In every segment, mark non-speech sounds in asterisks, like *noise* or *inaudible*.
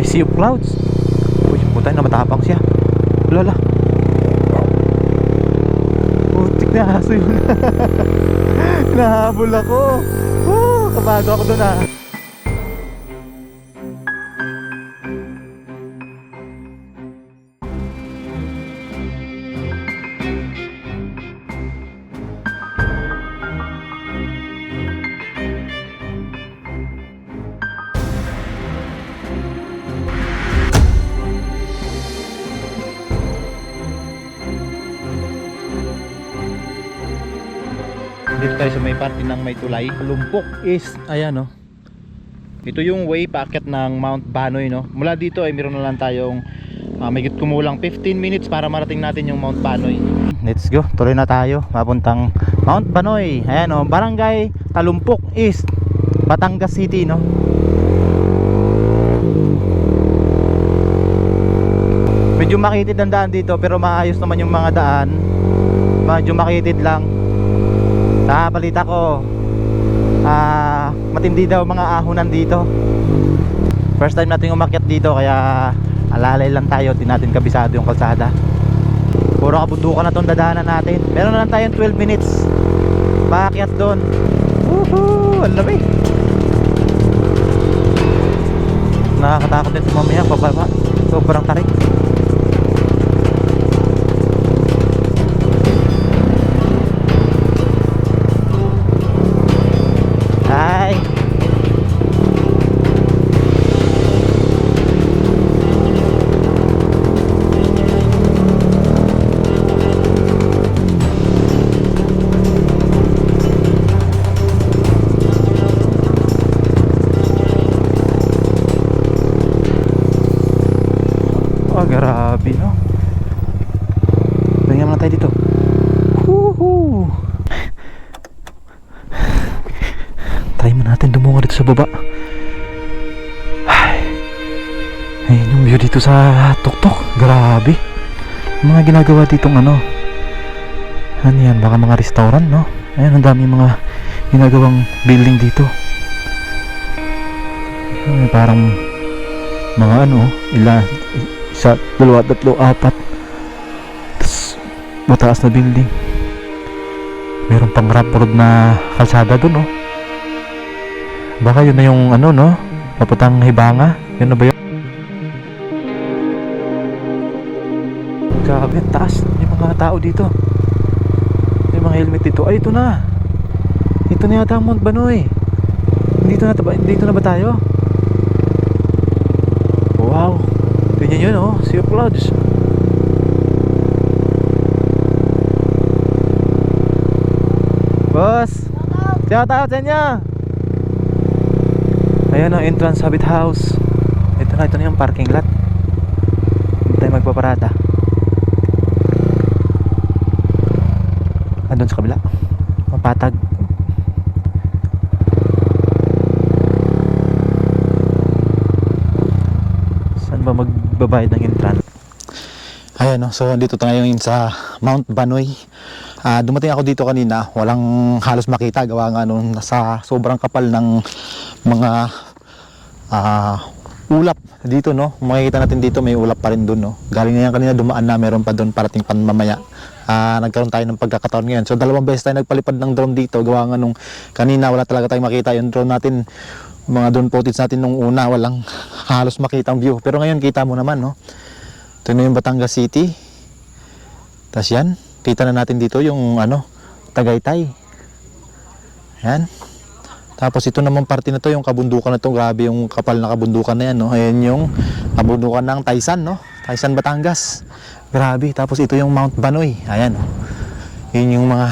may sea of clouds. Uy, puta na matapang siya. Lala. Putik na aso yun. *laughs* Nahabol ako. Woo, kabago ako doon ah. Dito tayo sa may parte ng may tulay. Lumpok is, ayan no. Ito yung way paakyat ng Mount Banoy no. Mula dito ay meron na lang tayong uh, may kumulang 15 minutes para marating natin yung Mount Banoy. Let's go, tuloy na tayo. Papuntang Mount Banoy. Ayan no, Barangay Talumpok East, Batangas City no. Medyo makitid ang daan dito pero maayos naman yung mga daan. Medyo makitid lang. Sa balita ko, ah, matindi daw mga ahonan dito. First time natin umakyat dito kaya alalay lang tayo, di natin kabisado yung kalsada. Puro kabundukan na tong dadaanan natin. Meron na lang tayong 12 minutes. Paakyat doon. Woohoo! Ang lamig. Nakakatakot din mamaya pababa. Sobrang tarik. Dumungo dito sa baba. Ay. Ayun yung view dito sa tuktok. Grabe. Mga ginagawa ditong ano. Ano yan? Baka mga restaurant, no? Ayun, ang dami mga ginagawang building dito. Ay, parang mga ano, ila, isa, dalawa, tatlo, apat. Tapos, mataas na building. Meron pang road na kalsada dun, oh. Baka yun na yung ano no? Papuntang Hibanga. Yun na ba yun? Grabe, taas. May mga tao dito. May mga helmet dito. Ay, ito na. Ito na yata ang Mount Banoy. Dito na, dito na ba tayo? Wow. Ganyan yun oh. Sea of Clouds. Boss! Shout out sa inyo! Ayan ang entrance Habit House. Ito na, ito na yung parking lot. Hindi tayo magpaparada. Andun sa kabila. Mapatag. Saan ba magbabayad ng entrance? Ayan, no? so dito tayo ngayon sa Mount Banoy. Ah, dumating ako dito kanina, walang halos makita gawa nga nung nasa sobrang kapal ng mga ah, ulap dito no. Makikita natin dito may ulap pa rin doon no. Galing na yan kanina dumaan na meron pa doon parating pan mamaya. Ah, nagkaroon tayo ng pagkakataon ngayon. So dalawang beses tayo nagpalipad ng drone dito gawa nga nung kanina wala talaga tayong makita yung drone natin mga drone footage natin nung una walang halos makita ang view. Pero ngayon kita mo naman no. Ito na yung Batangas City. Tapos yan, kita na natin dito yung ano, Tagaytay. Yan. Tapos ito naman parte na to, yung kabundukan na to, grabe yung kapal na kabundukan na yan, no. Ayan yung kabundukan ng Taysan, no. Taysan, Batangas. Grabe. Tapos ito yung Mount Banoy. Ayan, no. Yun yung mga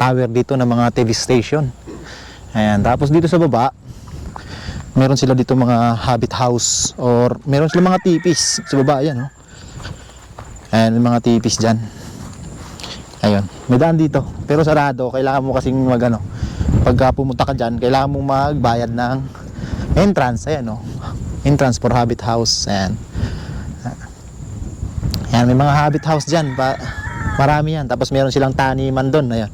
tower dito ng mga TV station. Ayan. Tapos dito sa baba, meron sila dito mga habit house or meron sila mga tipis sa baba, ayan, no. Ayan, mga tipis dyan. Ayun, may daan dito. Pero sarado, kailangan mo kasing mag ano, pagka pumunta ka dyan, kailangan mo magbayad ng entrance. Ayan, no. Entrance for Habit House. Ayan. Ayan, may mga Habit House dyan. Pa, marami yan. Tapos meron silang taniman doon. Ayan.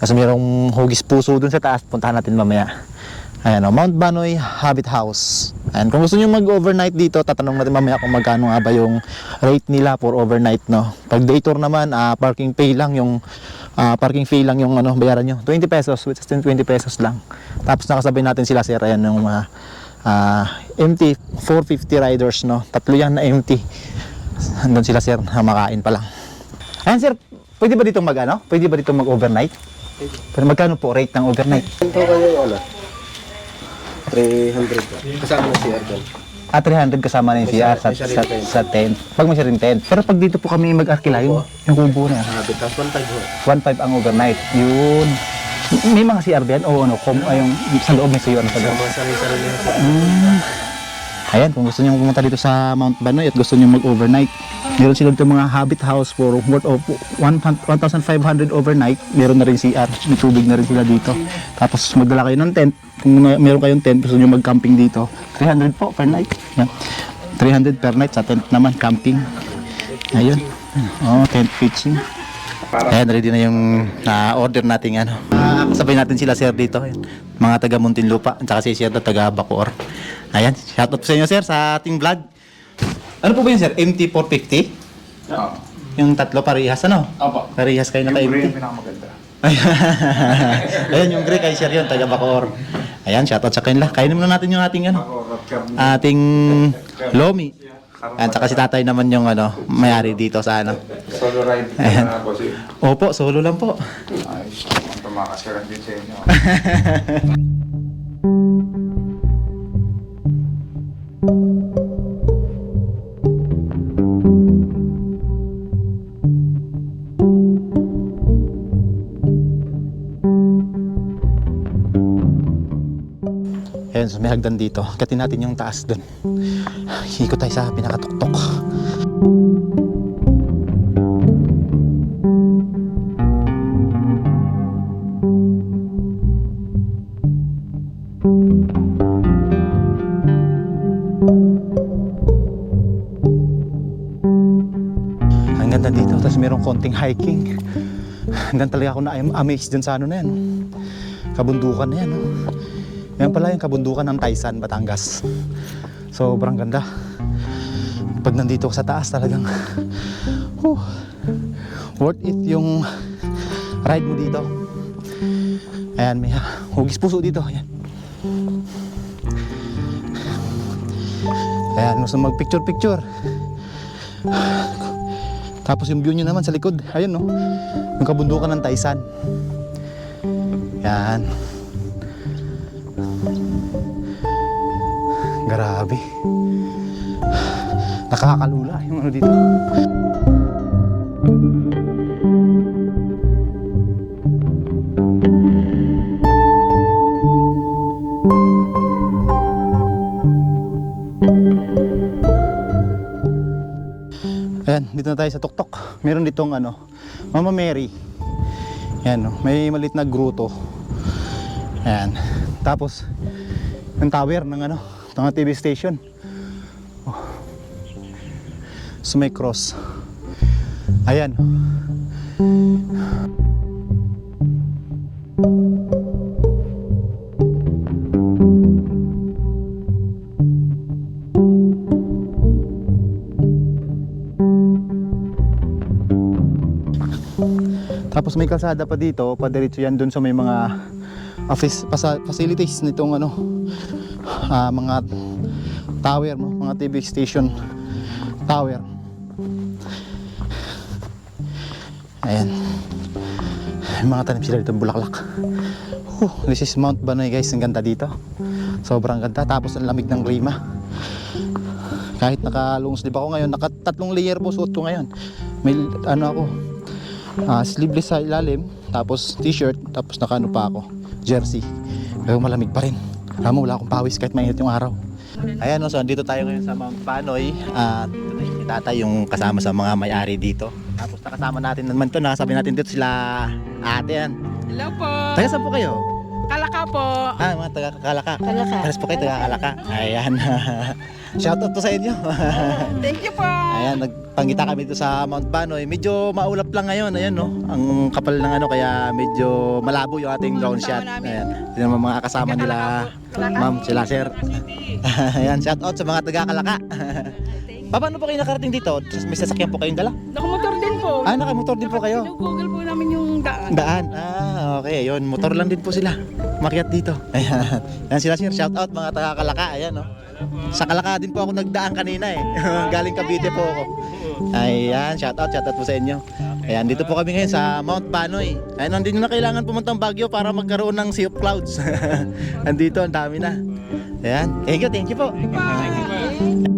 Kasi merong hugis puso doon sa taas. Puntahan natin mamaya. Ayan, no. Mount Banoy Habit House. Ayan, kung gusto niyo mag-overnight dito, tatanong natin mamaya kung magkano nga ba yung rate nila for overnight, no? Pag day tour naman, ah, parking pay lang yung ah, parking fee lang yung ano, bayaran nyo. 20 pesos, which is 20 pesos lang. Tapos nakasabay natin sila sir, ayan yung mga ah, empty 450 riders, no? Tatlo yan na empty. Andun sila sir, makain pa lang. Ayan sir, pwede ba dito mag ano? Pwede ba dito mag-overnight? Pero magkano po rate ng overnight? Ito kayo yung ano? 300 ba? Kasama na si Arjan. Ah, 300 kasama na yung CR sa, sa, sa tent. Pag may sarili tent. Pero pag dito po kami mag-arkila, yung, yung kubo na. Habit, tapos one time ho. 1.5 ang overnight. Yun. May mga CR ba yan? O ano, kom, ay, yung sa loob may sayo ano sa loob. Mga sarili-sarili. Mm. Ayan, kung gusto niyo pumunta dito sa Mount Banoy at gusto niyo mag-overnight, meron sila dito mga habit house for worth of 1,500 overnight. Meron na rin CR, may tubig na rin sila dito. Tapos magdala kayo ng tent. Kung meron kayong tent, gusto niyo mag-camping dito, 300 po per night. Yan. 300 per night sa tent naman, camping. Ayun. Oh, tent pitching. Ayan, ready na yung na-order nating ano. Sabay natin sila sir dito. Ayan. Mga taga Muntinlupa, at saka si sir na taga Bacoor. Ayan, shoutout po sa inyo sir sa ating vlog. Ano po ba yun sir? MT450? Oo. Yung tatlo parehas ano? Opo. Parehas kayo Yung green naka-MT? yung pinakamaganda. *laughs* Ayan, yung Grey kay sir yun, taga Bacoor. Ayan, shoutout sa kanila. Kainin muna natin yung ating ano, ating lomi. At saka si tatay naman yung ano, mayari dito sa ano. Solo ride Ayan. na boss eh. Opo, solo lang po. Ayos. Tumakas ka lang din sa inyo. *laughs* may hagdan dito. Katin natin yung taas dun. Ikot tayo sa pinakatuktok. Ang ganda dito. Tapos merong konting hiking. Hanggang talaga ako na-amaze dun sa ano na yan. Kabundukan na yan. No? Yan pala yung kabundukan ng Taisan, Batangas. Sobrang ganda. Pag nandito sa taas talagang whew, worth it yung ride mo dito. Ayan, may hugis puso dito. Ayan. Ayan, gusto mag-picture-picture. Tapos yung view nyo naman sa likod. Ayun, no? Yung kabundukan ng Taisan. Yan. Grabe. Nakakalula yung ano dito. Ayan, dito na tayo sa tuktok. Meron ditong ano, Mama Mary. Ayan, may malit na gruto. Ayan. Tapos, yung tower ng ano, ng TV station. Oh. So may cross. Ayan. Tapos may kalsada pa dito, padiretso yan dun sa may mga office facilities nitong ano ah, mga tower mo, mga TV station tower. Ayan. May mga tanim sila dito bulaklak. Whew, this is Mount Banoy guys, ang ganda dito. Sobrang ganda. Tapos ang lamig ng Rima. Kahit naka-long sleeve ako ngayon, naka tatlong layer po suot ko ngayon. May ano ako, ah, sleeveless sa ilalim, tapos t-shirt, tapos naka ano pa ako, jersey. Pero malamig pa rin. Alam mo, wala akong pawis kahit mainit yung araw. Ayan, no, so andito tayo ngayon sa Mount Banoy at ito na yung tatay yung kasama sa mga may-ari dito. Tapos nakasama natin naman to, nakasabi natin dito sila ate yan. Hello po. Taga saan po kayo? Kalaka po. Ah, mga taga Kalaka. Kalaka. Pares po kayo taga Kalaka. Ayan. *laughs* shoutout po sa inyo. *laughs* Thank you po. Ayan, nagpangita kami dito sa Mount Banoy. Medyo maulap lang ngayon, ayan no. Ang kapal ng ano kaya medyo malabo yung ating drone shot. Ayan. Naman mga kasama nila, ma'am, sila sir. *laughs* ayan, shout out sa mga taga-Kalaka. Paano po kayo nakarating dito? May sasakyan po kayong dala? Nakamotor din po. Ah, nakamotor din po kayo. Google po namin yung daan. Daan. Ah, okay. Yun, motor lang din po sila umakyat dito. Ayan. Ayan sila sir. Shout out mga taga Kalaka. Ayan no. Sa Kalaka din po ako nagdaan kanina eh. *laughs* Galing Cavite po ako. Ayan, shout out, shout out po sa inyo. Ayan, dito po kami ngayon sa Mount Panoy. Ayan, hindi na kailangan pumunta ng Baguio para magkaroon ng sea of clouds. *laughs* Andito, ang dami na. Ayan, thank you, thank you po. Thank you, thank you.